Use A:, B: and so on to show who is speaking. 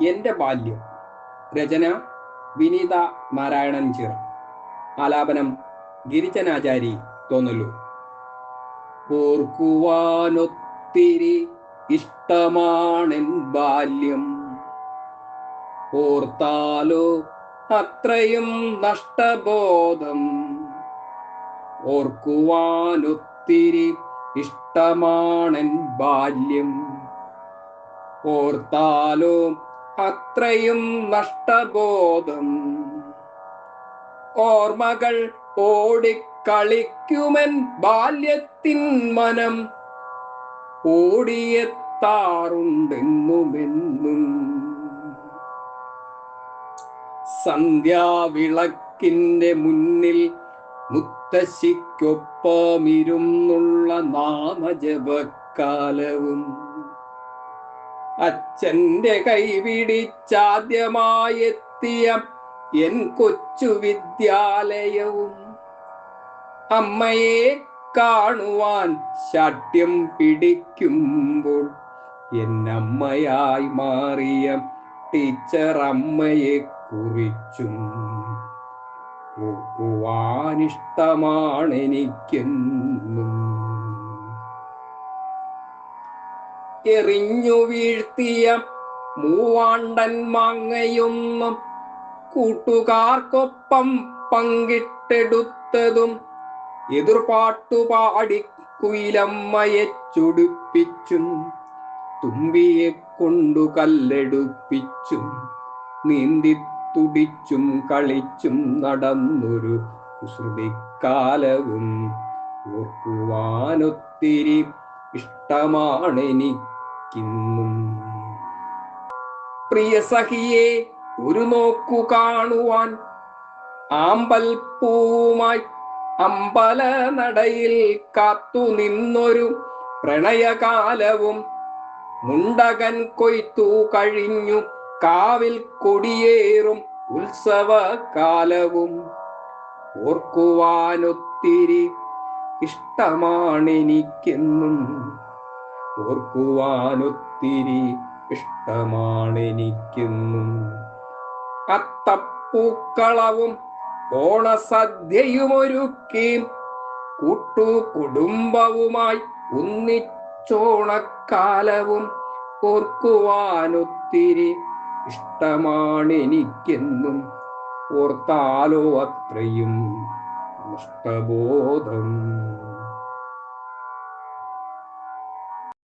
A: എന്റെ ബാല്യം. രചന വിനീത നാരായണൻ ചിർ ആലാപനം ഗിരിജനാചാരി തോന്നലു ഓർക്കുവാനൊത്തിരി ഇഷ്ടമാണെൻ ബാല്യം. ഓർത്താലോ അത്രയും നഷ്ടബോധം. ഓർക്കുവാനൊത്തിരി ഇഷ്ടമാണെൻ ബാല്യം. ഓർത്താലോ അത്രയും നഷ്ടബോധം. ഓർമ്മകൾ ഓടിക്കളിക്കുമൻ ബാല്യത്തിൻ മനം. ഓടിയെത്താറുണ്ടെന്നുമെന്നും. സന്ധ്യാവിളക്കിന്റെ മുന്നിൽ മുത്തശ്ശിക്കൊപ്പമിരുന്നുള്ള നാമജപക്കാലവും അച്ഛന്റെ കൈപിടിച്ചാദ്യമായെത്തിയ എൻ കൊച്ചു വിദ്യാലയവും അമ്മയെ കാണുവാൻ ശാഠ്യം പിടിക്കുമ്പോൾ എന്നമ്മയായി മാറിയ ടീച്ചർ അമ്മയെ കുറിച്ചും ഓർക്കുവാനിഷ്ടമാണെനിക്കെന്നും എറിഞ്ഞു വീഴ്ത്തിയ മൂവാണ്ടൻ മാങ്ങയൊന്നും കൂട്ടുകാർക്കൊപ്പം പങ്കിട്ടെടുത്തതും എതിർപാട്ടുപാടി കുയിലമ്മയെ ചുടിപ്പിച്ചും. തുമ്പിയെ കൊണ്ടു കല്ലെടുപ്പിച്ചും. നീന്തി തുടിച്ചും കളിച്ചും നടന്നൊരു കുസൃതിക്കാലവും ഓർക്കുവാനൊത്തിരി ഇഷ്ടമാണെനിക്കിന്നും പ്രിയ സഖിയെ ഒരു നോക്കു കാണുവാൻ. ആമ്പൽ പൂവുമായി അമ്പല നടയിൽ കാത്തു നിന്നൊരു പ്രണയകാലവും മുണ്ടകൻ കൊയ്ത്തു കഴിഞ്ഞു. കാവിൽ കൊടിയേറും ഉത്സവകാലവും. ഓർക്കുവാനൊത്തിരി ഇഷ്ടമാണെനിക്കെന്നും. ഓർക്കുവാനൊത്തിരി ഇഷ്ടമാണെനിക്കുന്നു. കത്തപ്പൂക്കളവും ഓണസദ്യയുമൊരുക്കി കൂട്ടു കുടുംബവുമായി ഒന്നിച്ചോണക്കാലവും ഓർക്കുവാനൊത്തിരി ഇഷ്ടമാണെനിക്കെന്നും. ഓർത്താലോ അത്രയും നഷ്ടബോധം.